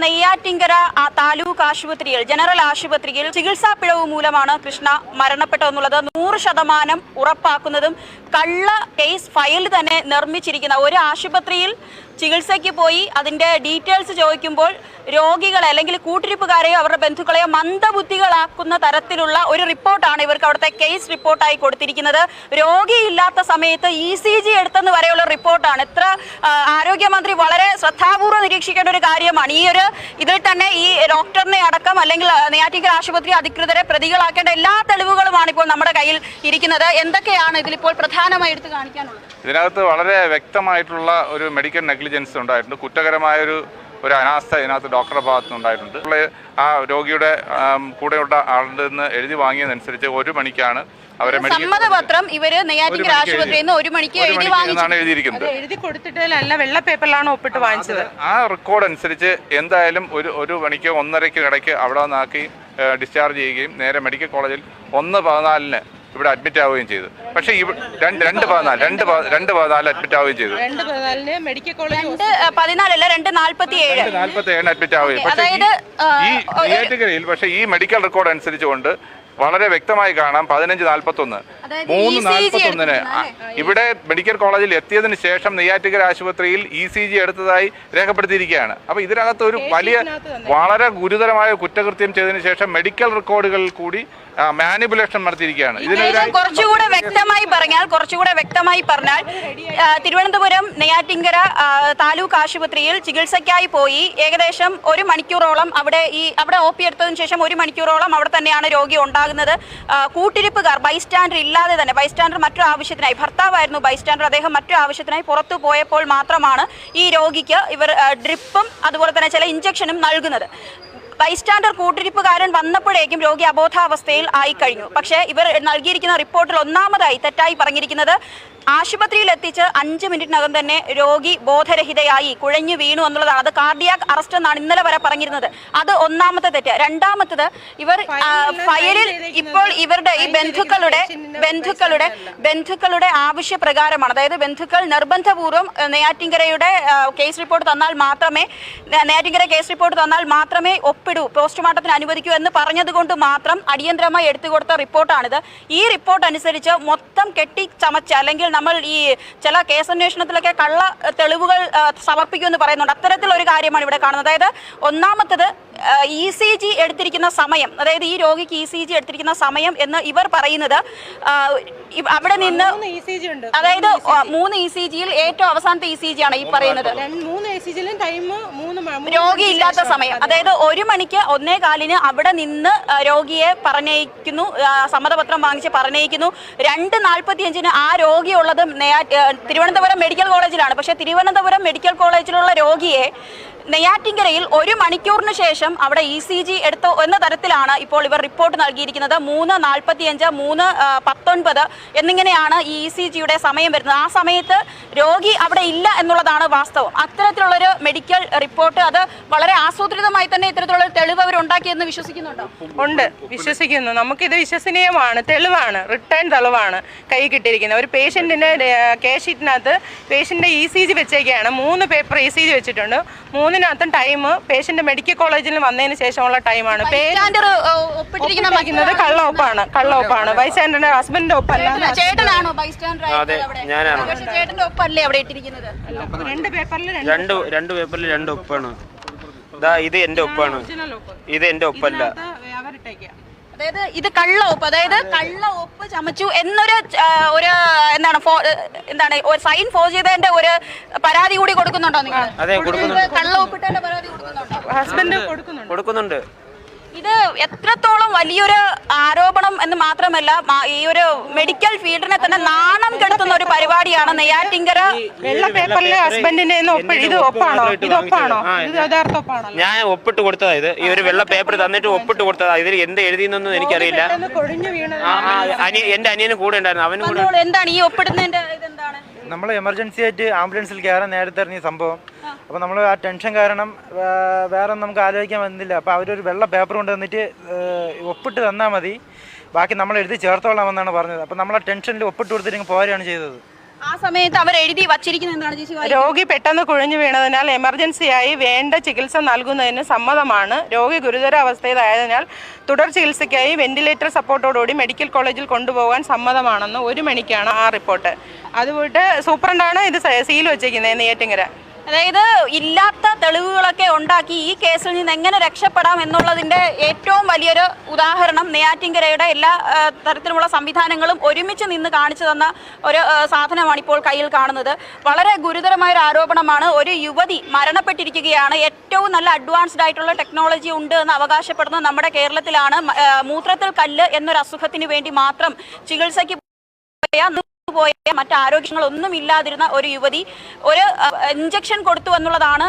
നെയ്യാറ്റിങ്കര താലൂക്ക് ആശുപത്രിയിൽ ജനറൽ ആശുപത്രിയിൽ ചികിത്സാ പിഴവ് മൂലമാണ് കൃഷ്ണ മരണപ്പെട്ടതെന്നുള്ളത് നൂറ് ശതമാനം ഉറപ്പാക്കുന്നതും കള്ള കേസ് ഫയൽ തന്നെ നിർമ്മിച്ചിരിക്കുന്ന ഒരു ആശുപത്രിയിൽ ചികിത്സയ്ക്ക് പോയി അതിന്റെ ഡീറ്റെയിൽസ് ചോദിക്കുമ്പോൾ രോഗികളെ അല്ലെങ്കിൽ കൂട്ടിരിപ്പുകാരെയോ അവരുടെ ബന്ധുക്കളെയോ മന്ദബുദ്ധികളാക്കുന്ന തരത്തിലുള്ള ഒരു റിപ്പോർട്ടാണ് ഇവർക്ക് അവിടുത്തെ കേസ് റിപ്പോർട്ടായി കൊടുത്തിരിക്കുന്നത്. രോഗിയില്ലാത്ത സമയത്ത് ഇ സി ജി എടുത്തെന്ന് വരെയുള്ള റിപ്പോർട്ടാണ്. ഇത്ര ആരോഗ്യമന്ത്രി വളരെ ശ്രദ്ധാപൂർവം നിരീക്ഷിക്കേണ്ട ഒരു കാര്യമാണ്. ഈ ഒരു ഇതിൽ തന്നെ ഈ ഡോക്ടറിനെ അടക്കം അല്ലെങ്കിൽ നെയ്യാറ്റിക്കൽ ആശുപത്രി അധികൃതരെ പ്രതികളാക്കേണ്ട എല്ലാ തെളിവുകളുമാണ് ഇപ്പോൾ നമ്മുടെ കയ്യിൽ ഇരിക്കുന്നത്. എന്തൊക്കെയാണ് ഇതിലിപ്പോൾ പ്രധാനമായി എടുത്ത് കാണിക്കാനുള്ളത്? ഇതിനകത്ത് വളരെ വ്യക്തമായിട്ടുള്ള ഒരു മെഡിക്കൽ നെഗ്ലിജൻസ് ഉണ്ടായിട്ടുണ്ട്. കുറ്റകരമായൊരു ഒരു ഒരു അനാസ്ഥ ഇതിനകത്ത് ഡോക്ടറുടെ ഭാഗത്ത് ഉണ്ടായിട്ടുണ്ട് ഉള്ള ആ രോഗിയുടെ കൂടെയുള്ള ആളുടെ നിന്ന് എഴുതി വാങ്ങിയതനുസരിച്ച് ഒരു മണിക്കാണ് അവരെ മെഡിക്കൽ സമ്മതപത്രം ഇവർ നെയ്യാറ്റിൻകര മണിക്ക് ആശുപത്രിയിൽ നിന്ന് ഒരു മണിക്ക് എഴുതി മണിക്ക് എഴുതിയിരിക്കുന്നത്. എഴുതി കൊടുത്തിട്ടല്ല വെള്ള പേപ്പറിലാണ് ഒപ്പിട്ട് വാങ്ങിച്ചത്. ആ റെക്കോർഡ് അനുസരിച്ച് എന്തായാലും ഒരു ഒരു മണിക്ക് ഒന്നരയ്ക്ക് ഇടയ്ക്ക് അവിടെ നിന്നാക്കി ഡിസ്ചാർജ് ചെയ്യുകയും നേരെ മെഡിക്കൽ കോളേജിൽ ഒന്ന് പതിനാലിന് ഇവിടെ അഡ്മിറ്റ് ആവുകയും ചെയ്തു. പക്ഷേ രണ്ട് രണ്ട് പതിനാല് രണ്ട് രണ്ട് പതിനാല് അഡ്മിറ്റ് ആവുകയും ചെയ്തു. രണ്ട് പതിനാലിന് മെഡിക്കൽ കോളേജ് രണ്ട് ആ, പതിനാലല്ല രണ്ട് നാൽപ്പത്തി ഏഴ് നാൽപ്പത്തി ഏഴിന് അഡ്മിറ്റ് ആവുകയും പക്ഷേ ഈ- അതായത്, ഈ നെയ്യാറ്റിൻകരയിൽ പക്ഷേ ഈ മെഡിക്കൽ റെക്കോർഡ് അനുസരിച്ചുകൊണ്ട് വളരെ വ്യക്തമായി കാണാം പതിനഞ്ച് നാൽപ്പത്തൊന്ന് ഒന്ന് മൂന്ന് നാൽപ്പത്തി നാൽപ്പത്തൊന്നിന് ഇവിടെ മെഡിക്കൽ കോളേജിൽ എത്തിയതിന് ശേഷം നെയ്യാറ്റിക്കൽ ആശുപത്രിയിൽ ഇ സി ജി എടുത്തതായി രേഖപ്പെടുത്തിയിരിക്കുകയാണ്. അപ്പൊ ഇതിനകത്ത് ഒരു വലിയ വളരെ ഗുരുതരമായ കുറ്റകൃത്യം ചെയ്തതിനു ശേഷം മെഡിക്കൽ റെക്കോർഡുകളിൽ കൂടി മാനിപ്പുലേഷൻ നടത്തിയിരിക്കുകയാണ്. കുറച്ചുകൂടെ വ്യക്തമായി പറഞ്ഞാൽ കുറച്ചുകൂടെ വ്യക്തമായി പറഞ്ഞാൽ തിരുവനന്തപുരം നെയ്യാറ്റിങ്കര താലൂക്ക് ആശുപത്രിയിൽ ചികിത്സയ്ക്കായി പോയി. ഏകദേശം ഒരു മണിക്കൂറോളം അവിടെ ഈ അവിടെ ഒ പി എടുത്തതിന് ശേഷം ഒരു മണിക്കൂറോളം അവിടെ തന്നെയാണ് രോഗി ഉണ്ടാകുന്നത്. കൂട്ടിരിപ്പുകാർ ബൈസ്റ്റാൻഡർ ഇല്ലാതെ തന്നെ ബൈസ്റ്റാൻഡർ മറ്റൊരു ആവശ്യത്തിനായി ഭർത്താവായിരുന്നു ബൈസ്റ്റാൻഡർ അദ്ദേഹം മറ്റു ആവശ്യത്തിനായി പുറത്തു പോയപ്പോൾ മാത്രമാണ് ഈ രോഗിക്ക് ഇവർ ഡ്രിപ്പും അതുപോലെ തന്നെ ചില ഇഞ്ചക്ഷനും നൽകുന്നത്. ബൈസ്റ്റാൻഡർ കൂട്ടിരിപ്പുകാരൻ വന്നപ്പോഴേക്കും രോഗി അബോധാവസ്ഥയിൽ ആയിക്കഴിഞ്ഞു. പക്ഷേ ഇവർ നൽകിയിരിക്കുന്ന റിപ്പോർട്ടിൽ ഒന്നാമതായി തെറ്റായി പറഞ്ഞിരിക്കുന്നത് ആശുപത്രിയിൽ എത്തിച്ച് അഞ്ച് മിനിറ്റിനകം തന്നെ രോഗി ബോധരഹിതയായി കുഴഞ്ഞു വീണു എന്നുള്ളതാണ്. അത് കാർഡിയാക് അറസ്റ്റ് എന്നാണ് ഇന്നലെ വരെ പറഞ്ഞിരുന്നത്. അത് ഒന്നാമത്തെ തെറ്റ്. രണ്ടാമത്തത് ഇവർ ഫയലിൽ ഇപ്പോൾ ഇവരുടെ ഈ ബന്ധുക്കളുടെ ബന്ധുക്കളുടെ ബന്ധുക്കളുടെ ആവശ്യപ്രകാരമാണ്. അതായത് ബന്ധുക്കൾ നിർബന്ധപൂർവം നെയ്യാറ്റിങ്കരയുടെ കേസ് റിപ്പോർട്ട് തന്നാൽ മാത്രമേ നെയ്യാറ്റിങ്കര കേസ് റിപ്പോർട്ട് തന്നാൽ മാത്രമേ ഒപ്പിടൂ പോസ്റ്റ്മോർട്ടത്തിന് അനുവദിക്കൂ എന്ന് പറഞ്ഞതുകൊണ്ട് മാത്രം അടിയന്തരമായി എടുത്തുകൊടുത്ത റിപ്പോർട്ടാണിത്. ഈ റിപ്പോർട്ട് അനുസരിച്ച് മൊത്തം കെട്ടി ചമച്ച് അല്ലെങ്കിൽ നമ്മൾ ഈ ചില കേസന്വേഷണത്തിലൊക്കെ കള്ള തെളിവുകൾ സമർപ്പിക്കുമെന്ന് പറയുന്നുണ്ട്. അത്തരത്തിലൊരു കാര്യമാണ് ഇവിടെ കാണുന്നത്. അതായത് ഒന്നാമത്തത് ഇ സി ജി എടുത്തിരിക്കുന്ന സമയം അതായത് ഈ രോഗിക്ക് ഇ സി ജി എടുത്തിരിക്കുന്ന സമയം എന്ന് ഇവർ പറയുന്നത് അവിടെ നിന്ന് ഉണ്ട്. അതായത് മൂന്ന് ഇ സി ജിയിൽ ഏറ്റവും അവസാനത്തെ ഇ സി ജി ആണ് ഈ പറയുന്നത്. മൂന്ന് രോഗി ഇല്ലാത്ത സമയം അതായത് ഒരു മണിക്ക് ഒന്നേ കാലിന് അവിടെ നിന്ന് രോഗിയെ പറഞ്ഞയക്കുന്നു സമ്മതപത്രം വാങ്ങിച്ച് പറഞ്ഞയക്കുന്നു. രണ്ട് നാൽപ്പത്തി അഞ്ചിന് ആ രോഗിയുള്ളത് തിരുവനന്തപുരം മെഡിക്കൽ കോളേജിലാണ്. പക്ഷേ തിരുവനന്തപുരം മെഡിക്കൽ കോളേജിലുള്ള രോഗിയെ നെയ്യാറ്റിൻകരയിൽ ഒരു മണിക്കൂറിന് ശേഷം അവിടെ ഇ സി ജി എടുത്തു എന്ന തരത്തിലാണ് ഇപ്പോൾ ഇവർ റിപ്പോർട്ട് നൽകിയിരിക്കുന്നത്. മൂന്ന് നാൽപ്പത്തിയഞ്ച് മൂന്ന് പത്തൊൻപത് എന്നിങ്ങനെയാണ് ഈ ഇ സി ജിയുടെ സമയം വരുന്നത്. ആ സമയത്ത് രോഗി അവിടെ ഇല്ല എന്നുള്ളതാണ് വാസ്തവം. അത്തരത്തിലുള്ളൊരു മെഡിക്കൽ റിപ്പോർട്ട് അത് വളരെ ആസൂത്രിതമായി തന്നെ ഇത്തരത്തിലുള്ള തെളിവ് അവർ ഉണ്ടാക്കിയെന്ന് വിശ്വസിക്കുന്നുണ്ടോ? ഉണ്ട്. വിശ്വസിക്കുന്നു. നമുക്കിത് വിശ്വസനീയമാണ്. തെളിവാണ്. റിട്ടേൺ തെളിവാണ് കൈ കിട്ടിയിരിക്കുന്നത്. ഒരു പേഷ്യന്റിന്റെ കെ ഷീറ്റിനകത്ത് പേഷ്യന്റിന്റെ ഇ സി ജി വെച്ചേക്കാണ്. മൂന്ന് പേപ്പർ ഇ സി ജി വെച്ചിട്ടുണ്ട്. മൂന്നിനകത്തും ടൈം പേഷ്യന്റ് മെഡിക്കൽ കോളേജിൽ വന്നതിന് ശേഷമുള്ള ടൈമാണ് ഒപ്പിട്ടിരിക്കുന്നത് കള്ള ഒപ്പാണ് കള്ള ഒപ്പാണ്. ബൈസ്റ്റാൻഡറിന്റെ ഹസ്ബൻഡിന്റെ ഒപ്പല്ല. ചേട്ടനാണോ? ചേട്ടന്റെ ഒപ്പല്ലേ അവിടെ ഇട്ടിരിക്കുന്നത്? രണ്ട് പേപ്പറിൽ രണ്ട് രണ്ട് രണ്ട് പേപ്പറിൽ രണ്ട് ഒപ്പാണ്. ഇതാ ഇത് എന്റെ ഒപ്പാണ്. ഇത് എന്റെ ഒപ്പല്ല. ഇതിനകത്ത് അതായത് ഇത് കള്ള ഉപ്പ് അതായത് കള്ള ഉപ്പ് ചമച്ചു എന്നൊരു ഒരു എന്താണ് എന്താണ് ഒരു സൈൻ ഫോർ ചെയ്തതിന്റെ ഒരു പരാതി കൂടി കൊടുക്കുന്നുണ്ടോ നിങ്ങൾ? അതെ കൊടുക്കുന്നുണ്ട്. കള്ള ഒപ്പിട്ടതിന്റെ പരാതി കൊടുക്കുന്നുണ്ടോ? ഹസ്ബൻഡ് കൊടുക്കുന്നുണ്ട്. ഇത് എത്രത്തോളം വലിയൊരു ആരോപണം എന്ന് മാത്രമല്ല ഈ ഒരു മെഡിക്കൽ ഫീൽഡിനെ തന്നെ നാണം കെടുത്തുന്ന ഒരു പരിപാടിയാണ് നെയ്യാറ്റിങ്കര വെള്ള പേപ്പറിൽ ഹസ്ബൻഡിന്റെ ഇത് ഒപ്പാണോ? ഇത് ഒപ്പാണോ? ഞാൻ ഒപ്പിട്ട് കൊടുത്തതാ ഇത്. ഈ ഒരു വെള്ള പേപ്പർ തന്നിട്ട് ഒപ്പിട്ട് കൊടുത്തതാ. ഇതിൽ എന്ത് എഴുതിയെന്നൊന്നും എനിക്കറിയില്ല. എന്റെ അനിയന് കൂടെ ഉണ്ടായിരുന്നു. അവനും കൂടെ എന്താണ് ഈ ഒപ്പിടുന്നതിന്റെ ഇതെന്താണ്? നമ്മൾ എമർജൻസി ആയിട്ട് ആംബുലൻസിൽ കയറാൻ നേരത്തെ ഇറങ്ങിയ സംഭവം. അപ്പോൾ നമ്മൾ ആ ടെൻഷൻ കാരണം വേറെ ഒന്നും നമുക്ക് ആലോചിക്കാൻ വന്നില്ല. അപ്പോൾ അവരൊരു വെള്ള പേപ്പർ കൊണ്ട് തന്നിട്ട് ഒപ്പിട്ട് തന്നാൽ മതി. ബാക്കി നമ്മൾ എഴുതി ചേർത്തോളാമെന്നാണ് പറഞ്ഞത്. അപ്പോൾ നമ്മൾ ആ ടെൻഷനിൽ ഒപ്പിട്ട് കൊടുത്തിട്ട് പോരുകയാണ് ചെയ്തത്. ആ സമയത്ത് അവർ എഴുതി വച്ചിരിക്കുന്നത് എന്താണ്? രോഗി പെട്ടെന്ന് കുഴഞ്ഞു വീണതിനാൽ എമർജൻസിയായി വേണ്ട ചികിത്സ നൽകുന്നതിന് സമ്മതമാണ്. രോഗി ഗുരുതര അവസ്ഥയിലായതിനാൽ തുടർ ചികിത്സയ്ക്കായി വെന്റിലേറ്റർ സപ്പോർട്ടോടുകൂടി മെഡിക്കൽ കോളേജിൽ കൊണ്ടുപോകാൻ സമ്മതമാണെന്ന് ഒരു മണിക്കാണ് ആ റിപ്പോർട്ട്. അതുപോയിട്ട് സൂപ്രണ്ടാണ് ഇത് സീൽ വെച്ചേക്കുന്നത് നെയ്യാറ്റിങ്കര. അതായത് ഇല്ലാത്ത തെളിവുകളൊക്കെ ഉണ്ടാക്കി ഈ കേസിൽ നിന്ന് എങ്ങനെ രക്ഷപ്പെടാം എന്നുള്ളതിന്റെ ഏറ്റവും വലിയൊരു ഉദാഹരണം നെയ്യാറ്റിങ്കരയുടെ എല്ലാ തരത്തിലുള്ള സംവിധാനങ്ങളും ഒരുമിച്ച് നിന്ന് കാണിച്ചു തന്ന ഒരു സാധനമാണ് ഇപ്പോൾ കയ്യിൽ കാണുന്നത്. വളരെ ഗുരുതരമായ ഒരു ആരോപണമാണ് ഒരു യുവതി മരണപ്പെട്ടിരിക്കുകയാണ്. ഏറ്റവും നല്ല അഡ്വാൻസ്ഡ് ആയിട്ടുള്ള ടെക്നോളജി ഉണ്ട് എന്ന് അവകാശപ്പെടുന്ന നമ്മുടെ കേരളത്തിലാണ്. മൂത്രത്തിൽ കല്ല് എന്നൊരു അസുഖത്തിന് വേണ്ടി മാത്രം ചികിത്സയ്ക്ക് പോയ മറ്റ് ആരോഗ്യങ്ങളൊന്നും ഇല്ലാതിരുന്ന ഒരു യുവതി ഒരു ഇഞ്ചക്ഷൻ കൊടുത്തു എന്നുള്ളതാണ്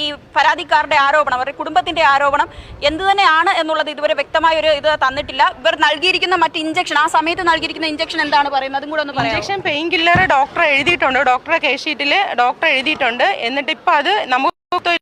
ഈ പരാതിക്കാരുടെ ആരോപണം അവരുടെ കുടുംബത്തിന്റെ ആരോപണം എന്ത് തന്നെയാണ് എന്നുള്ളത് ഇതുവരെ വ്യക്തമായ ഒരു ഇത് തന്നിട്ടില്ല. ഇവർ നൽകിയിരിക്കുന്ന മറ്റ് ഇഞ്ചക്ഷൻ ആ സമയത്ത് നൽകിയിരിക്കുന്ന ഇഞ്ചക്ഷൻ എന്താണ് പറയുന്നത്? അതും കൂടെ ഒന്ന് പറയാം ഇഞ്ചക്ഷൻ പെയിൻ കില്ലർ ഡോക്ടർ എഴുതിയിട്ടുണ്ട്. ഡോക്ടറെ കേസ് ഷീറ്റിൽ ഡോക്ടർ എഴുതിയിട്ടുണ്ട്. എന്നിട്ട് ഇപ്പം അത് നമുക്ക്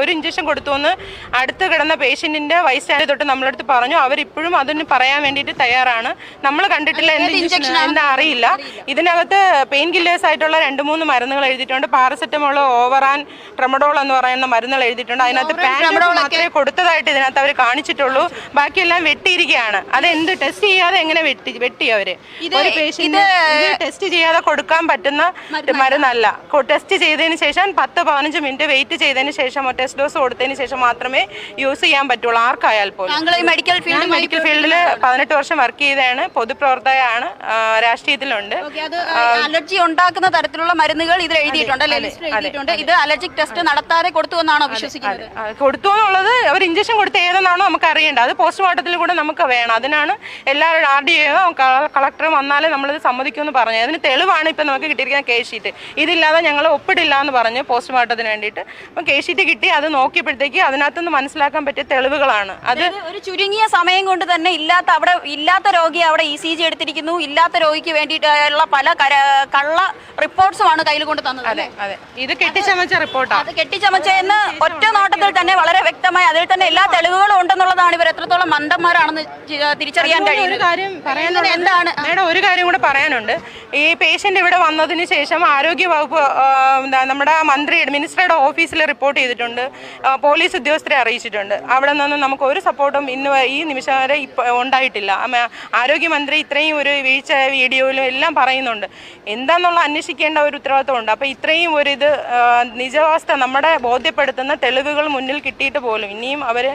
ഒരു ഇഞ്ചക്ഷൻ കൊടുത്തു എന്ന് അടുത്ത് കിടന്ന പേഷ്യന്റിന്റെ വയസ്സായ തൊട്ട് നമ്മളടുത്ത് പറഞ്ഞു. അവരിപ്പോഴും അതിന് പറയാൻ വേണ്ടിയിട്ട് തയ്യാറാണ്. നമ്മൾ കണ്ടിട്ടില്ല എന്ത് ഇഞ്ചക്ഷൻ എന്താ അറിയില്ല. ഇതിനകത്ത് പെയിൻ കില്ലേഴ്സ് ആയിട്ടുള്ള രണ്ട് മൂന്ന് മരുന്നുകൾ എഴുതിയിട്ടുണ്ട്. പാരസെറ്റമോൾ ഓവറാൻ ട്രമഡോൾ എന്ന് പറയുന്ന മരുന്നുകൾ എഴുതിയിട്ടുണ്ട്. അതിനകത്ത് പാൻഡോൾ മാത്രമേ കൊടുത്തതായിട്ട് ഇതിനകത്ത് അവർ കാണിച്ചിട്ടുള്ളൂ. ബാക്കിയെല്ലാം വെട്ടിയിരിക്കുകയാണ്. അത് എന്ത് ടെസ്റ്റ് ചെയ്യാതെ എങ്ങനെ വെട്ടി വെട്ടി അവർ? ഒരു പേഷ്യന്റ് ടെസ്റ്റ് ചെയ്യാതെ കൊടുക്കാൻ പറ്റുന്ന മരുന്നല്ല. ടെസ്റ്റ് ചെയ്തതിന് ശേഷം പത്ത് പതിനഞ്ച് മിനിറ്റ് വെയിറ്റ് ചെയ്തതിന് ശേഷം ടെസ്റ്റ് ഡോസ് കൊടുത്തതിന് ശേഷം മാത്രമേ യൂസ് ചെയ്യാൻ പറ്റുള്ളൂ. ആർക്കായാൽ പോലും. മെഡിക്കൽ ഫീൽഡ് മെഡിക്കൽ ഫീൽഡിൽ പതിനെട്ട് വർഷം വർക്ക് ചെയ്തതാണ്. പൊതുപ്രവർത്തകയാണ് രാഷ്ട്രീയത്തിലുണ്ട്. അലർജി ഉണ്ടാക്കുന്ന തരത്തിലുള്ള മരുന്നുകൾ ഇതിൽ എഴുതിയിട്ടുണ്ട് ഇത് അലർജിക് ടെസ്റ്റ് നടത്താതെ കൊടുത്തു എന്നാണോ വിശ്വസിക്കുന്നത്? കൊടുത്തു എന്നുള്ളത് അവർ ഇഞ്ചക്ഷൻ കൊടുത്ത് ഏതെന്നാണോ നമുക്ക് അറിയേണ്ടത്. അത് പോസ്റ്റ്മോർട്ടത്തിൽ കൂടെ നമുക്ക് വേണം. അതിനാണ് എല്ലാവരും ആർ ഡി ഒ കളക്ടറും വന്നാലേ നമ്മളിത് സമ്മതിക്കുമെന്ന് പറഞ്ഞു അതിന് തെളിവാണ് ഇപ്പം നമുക്ക് കിട്ടിയിരിക്കുന്ന കേസ് ഷീറ്റ് ഇതില്ലാതെ ഞങ്ങൾ ഒപ്പിടില്ല എന്ന് പറഞ്ഞു പോസ്റ്റ്മോർട്ടത്തിന് വേണ്ടിയിട്ട്. അപ്പം കേസ് ഷീറ്റ് കിട്ടി അത് നോക്കിയപ്പോഴത്തേക്ക് അതിനകത്തുനിന്ന് മനസ്സിലാക്കാൻ പറ്റിയ തെളിവുകളാണ്. അത് ഒരു ചുരുങ്ങിയ സമയം കൊണ്ട് തന്നെ ഇല്ലാത്ത അവിടെ ഇല്ലാത്ത രോഗി അവിടെ ഇ സി ജി എടുത്തിരിക്കുന്നു. ഇല്ലാത്ത രോഗിക്ക് വേണ്ടിയിട്ടുള്ള പല കള്ള റിപ്പോർട്ട്സുമാണ് കയ്യിൽ കൊണ്ട് തന്നത് അതെ അതെ. ഇത് കെട്ടിച്ചമച്ച റിപ്പോർട്ടാണ് അത് കെട്ടിച്ചമച്ചെന്ന് ഒറ്റ നോട്ടത്തിൽ തന്നെ വളരെ വ്യക്തമായി അതിൽ തന്നെ എല്ലാ തെളിവുകളും ഉണ്ടെന്നുള്ളതാണ് ഇവർ എത്രത്തോളം മന്ദന്മാരാണെന്ന് തിരിച്ചറിയാൻ കഴിയുന്നത്. എന്താണ്? മേഡം ഒരു കാര്യം കൂടെ പറയാനുണ്ട്. ഈ പേഷ്യന്റ് ഇവിടെ വന്നതിന് ശേഷം ആരോഗ്യ വകുപ്പ് നമ്മുടെ മന്ത്രി മിനിസ്റ്ററുടെ ഓഫീസിൽ റിപ്പോർട്ട് ചെയ്തിട്ടുണ്ട്. ആ, പോലീസ് ഉദ്യോഗസ്ഥരെ അറിയിച്ചിട്ടുണ്ട്. അവിടെ നിന്നും നമുക്ക് ഒരു സപ്പോർട്ടും ഇന്ന് ഈ നിമിഷം വരെ ഇപ്പോൾ ഉണ്ടായിട്ടില്ല ആരോഗ്യമന്ത്രി ഇത്രയും ഒരു വീഴ്ച വീഡിയോയിലും എല്ലാം പറയുന്നുണ്ട്. എന്താണെന്നുള്ള അന്വേഷിക്കേണ്ട ഒരു ഉത്തരവാദിത്വമുണ്ട് അപ്പോൾ ഇത്രയും ഒരു ഇത് നിജവാസ്ഥ നമ്മുടെ ബോധ്യപ്പെടുത്തുന്ന തെളിവുകൾ മുന്നിൽ കിട്ടിയിട്ട് പോലും ഇനിയും അവർ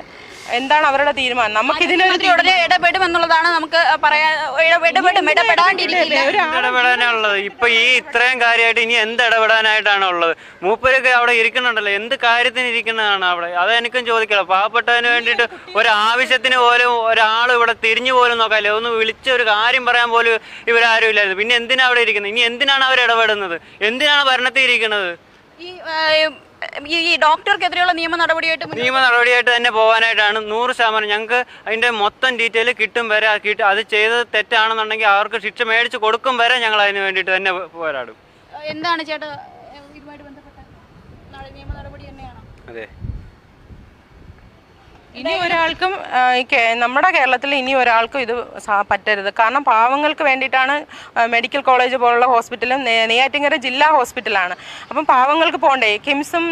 എന്താണ് അവരുടെ തീരുമാനം? നമുക്ക് ഉടനെ ഇടപെടും എന്നുള്ളതാണ് നമുക്ക് പറയാൻ ഇടപെടും ഇടപെടാണ്ടിരിക്കില്ല. ഇടപെടാനുള്ളത്. ഇപ്പൊ ഈ ഇത്രയും കാര്യമായിട്ട് ഇനി എന്ത് ഇടപെടാനായിട്ടാണ് ഉള്ളത് മൂപ്പരൊക്കെ അവിടെ ഇരിക്കുന്നുണ്ടല്ലോ. എന്ത് കാര്യത്തിന് ഇരിക്കുന്നതാണ് അവിടെ? അത് എനിക്കും ചോദിക്കണം. പാവപ്പെട്ടവന് വേണ്ടിയിട്ട് ഒരു ആവശ്യത്തിന് പോലും ഒരാൾ ഇവിടെ തിരിഞ്ഞു പോലും നോക്കാല്ലേ ഒന്ന് വിളിച്ച ഒരു കാര്യം പറയാൻ പോലും ഇവരാരും ഇല്ലായിരുന്നു പിന്നെ എന്തിനാ അവിടെ ഇരിക്കുന്നത്? ഇനി എന്തിനാണ് അവർ ഇടപെടുന്നത്? എന്തിനാണ് ഭരണത്തിൽ ഇരിക്കുന്നത്? ഈ ആ, ഈ ഡോക്ടർക്കെതിരെയുള്ള നിയമ നടപടിയായിട്ട് നിയമ നടപടിയായിട്ട് തന്നെ പോകാനായിട്ടാണ് നൂറ് ശതമാനം. ഞങ്ങൾക്ക് അതിന്റെ മൊത്തം ഡീറ്റെയിൽ കിട്ടും വരെ അത് ചെയ്തത് തെറ്റാണെന്നുണ്ടെങ്കിൽ അവർക്ക് ശിക്ഷ മേടിച്ച് കൊടുക്കും വരെ ഞങ്ങൾ അതിന് വേണ്ടിയിട്ട് തന്നെ പോരാടും. എന്താണ് ചേട്ടാ ഇതുമായിട്ട് ബന്ധപ്പെട്ട നിയമ നടപടി തന്നെയാണോ? അതെ. ഇനി ഒരാൾക്കും നമ്മുടെ കേരളത്തിൽ ഇനി ഒരാൾക്കും ഇത് പറ്റരുത്. കാരണം പാവങ്ങൾക്ക് വേണ്ടിയിട്ടാണ് മെഡിക്കൽ കോളേജ് പോലുള്ള ഹോസ്പിറ്റലും നെയ്യാറ്റിങ്കര ജില്ലാ ഹോസ്പിറ്റലാണ്. അപ്പം പാവങ്ങൾക്ക് പോകണ്ടേ കിംസും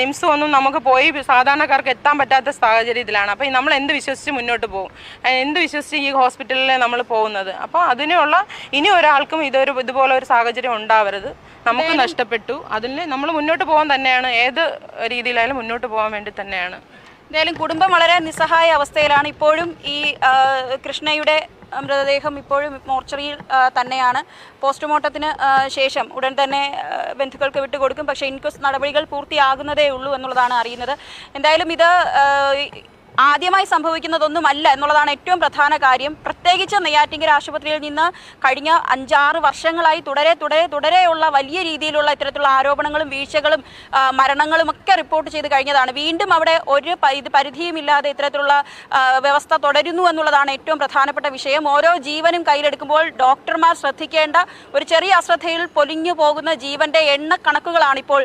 നിംസും ഒന്നും നമുക്ക് പോയി സാധാരണക്കാർക്ക് എത്താൻ പറ്റാത്ത സാഹചര്യത്തിലാണ് അപ്പം നമ്മൾ എന്ത് വിശ്വസിച്ച് മുന്നോട്ട് പോകും? എന്ത് വിശ്വസിച്ച് ഈ ഹോസ്പിറ്റലിൽ നമ്മൾ പോകുന്നത്? അപ്പോൾ അതിനുള്ള ഇനി ഒരാൾക്കും ഇതൊരു ഇതുപോലെ ഒരു സാഹചര്യം ഉണ്ടാവരുത്. നമുക്ക് നഷ്ടപ്പെട്ടു. അതിൽ നമ്മൾ മുന്നോട്ട് പോകാൻ തന്നെയാണ്. ഏത് രീതിയിലായാലും മുന്നോട്ട് പോകാൻ വേണ്ടി തന്നെയാണ്. എന്തായാലും കുടുംബം വളരെ നിസ്സഹായ അവസ്ഥയിലാണ്. ഇപ്പോഴും ഈ കൃഷ്ണയുടെ മൃതദേഹം ഇപ്പോഴും മോർച്ചറിയിൽ തന്നെയാണ്. പോസ്റ്റ്മോർട്ടത്തിന് ശേഷം ഉടൻ തന്നെ ബന്ധുക്കൾക്ക് വിട്ടുകൊടുക്കും പക്ഷേ ഇൻക്വസ്റ്റ് നടപടികൾ പൂർത്തിയാകുന്നതേ ഉള്ളൂ എന്നുള്ളതാണ് അറിയുന്നത്. എന്തായാലും ഇത് ആദ്യമായി സംഭവിക്കുന്നതൊന്നുമല്ല എന്നുള്ളതാണ് ഏറ്റവും പ്രധാന കാര്യം. പ്രത്യേകിച്ച് നെയ്യാറ്റിങ്കര ആശുപത്രിയിൽ നിന്ന് കഴിഞ്ഞ അഞ്ചാറ് വർഷങ്ങളായി തുടരെ തുടരെ തുടരെയുള്ള വലിയ രീതിയിലുള്ള ഇത്തരത്തിലുള്ള ആരോപണങ്ങളും വീഴ്ചകളും മരണങ്ങളും ഒക്കെ റിപ്പോർട്ട് ചെയ്ത് കഴിഞ്ഞതാണ്. വീണ്ടും അവിടെ ഒരു പരിധിയുമില്ലാതെ ഇത്തരത്തിലുള്ള വ്യവസ്ഥ തുടരുന്നു എന്നുള്ളതാണ് ഏറ്റവും പ്രധാനപ്പെട്ട വിഷയം. ഓരോ ജീവനും കയ്യിലെടുക്കുമ്പോൾ ഡോക്ടർമാർ ശ്രദ്ധിക്കേണ്ട ഒരു ചെറിയ അശ്രദ്ധയിൽ പൊലിഞ്ഞു പോകുന്ന ജീവന്റെ എണ്ണ കണക്കുകളാണ് ഇപ്പോൾ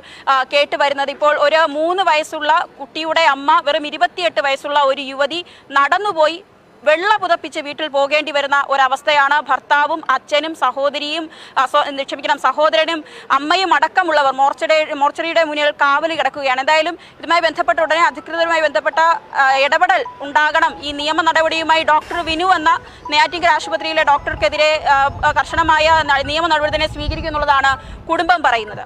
കേട്ടുവരുന്നത് ഇപ്പോൾ ഒരു മൂന്ന് വയസ്സുള്ള കുട്ടിയുടെ അമ്മ വെറും ഇരുപത്തിയെട്ട് വയസ്സുള്ള ഒരു യുവതി നടന്നുപോയി വെള്ള പുതപ്പിച്ച് വീട്ടിൽ പോകേണ്ടി വരുന്ന ഒരവസ്ഥയാണ് ഭർത്താവും അച്ഛനും സഹോദരിയും ക്ഷമിക്കണം സഹോദരനും അമ്മയും അടക്കമുള്ളവർ മോർച്ചയുടെ മോർച്ചറിയുടെ മുന്നിൽ കാവൽ കിടക്കുകയാണ്. എന്തായാലും ഇതുമായി ബന്ധപ്പെട്ട ഉടനെ അധികൃതരുമായി ബന്ധപ്പെട്ട ഇടപെടൽ ഉണ്ടാകണം. ഈ നിയമ നടപടിയുമായി ഡോക്ടർ വിനു എന്ന നെയ്യാറ്റിങ്കര ആശുപത്രിയിലെ ഡോക്ടർക്കെതിരെ കർശനമായ നിയമ നടപടി തന്നെ സ്വീകരിക്കുന്നുള്ളതാണ് കുടുംബം പറയുന്നത്.